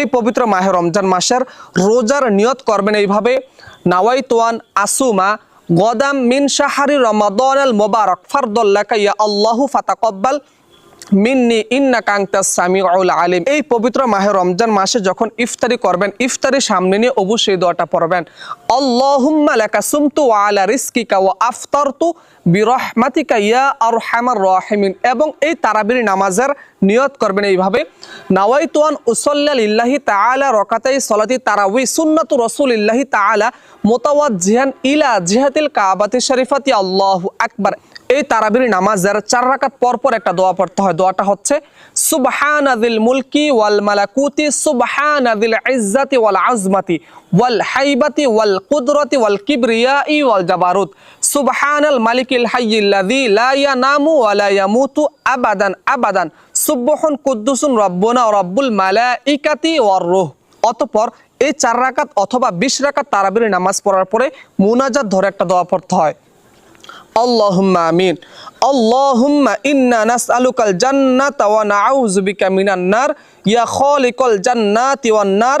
এই পবিত্র মাহে রমজান মাসের রোজার নিয়ত করবেন এইভাবে। নাওয়াইতোয়ান আসুমা গদাম মিন শাহারি রমাদন মোবারক ফারদুল্লাহ ইয়া আল্লাহু ফাতাকব্বাল। মিন্নি ইন্না কাংতা সামিউল আলিম। এই পবিত্র মাহে রমজান মাসে যখন ইফতারি করবেন, ইফতারি সামনে নিয়ে অবশ্যই দোয়াটা পড়বেন। আল্লাহুম্মা লাকা সুমতু আলা রিজকিকা ওয়া আফতারতু বিরহমাতিকা ইয়া আরহামার রাহিমিন। এবং এই তারাবির নামাজের নিয়ত করবেন এইভাবে, নাওয়াইতুয়ান উসল্লা লিল্লাহি তাআলা রকাতাই সলাতি তারাউই সুন্নাতু রাসূলিল্লাহি তাআলা মুতাওয়াজ্জিহান ইলা জিহাতিল কাবাতি শরীফাতি। আল্লাহু আকবার। এই তারাবির নামাজের চার রাকাত পর একটা দোয়া পড়তে হয়, দোয়াটা হচ্ছে, সুবহানাদিল মুলকি ওয়াল মালাকুতি, সুবহানাদিল ইজ্জাতি ওয়াল আজমাতি, ওয়াল হাইবাতি ওয়াল কুদরতি ওয়াল কিবরিয়াই ওয়াল জাবারুত, সুবহানাল মালিকিল হাইয়িল্লাযী লা ইয়ানামু ওয়া লা ইয়ামুতু আবাদান আবাদান, সুবহুন কুদ্দুসুন রব্বুনা রব্বুল মালাইকাতি ওয়ার রূহ। অতঃপর এই চার রাকাত অথবা বিশ রাকাত তারাবির নামাজ পড়ার পরে মুনাজাত ধরে একটা দোয়া পড়তে হয়। আল্লাহুম্মা আমিন। আল্লাহুম্মা ইন্না নাসআলুকাল জান্নাতা ওয়া নাউযু বিকা মিনান নার। ইয়া খালিকাল জান্নাতি ওয়ান নার।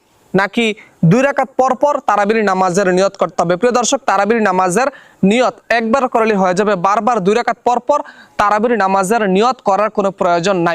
নাকি দুই রাকাত পরপর পর তারাবির নামাজের নিয়ত করতে হবে? প্রিয় দর্শক, তারাবির নামাজের নিয়ত একবার করলে হয়ে যাবে। বারবার দুই রাকাত পরপর পর তারাবির নামাজের নিয়ত করার কোনো প্রয়োজন নাই।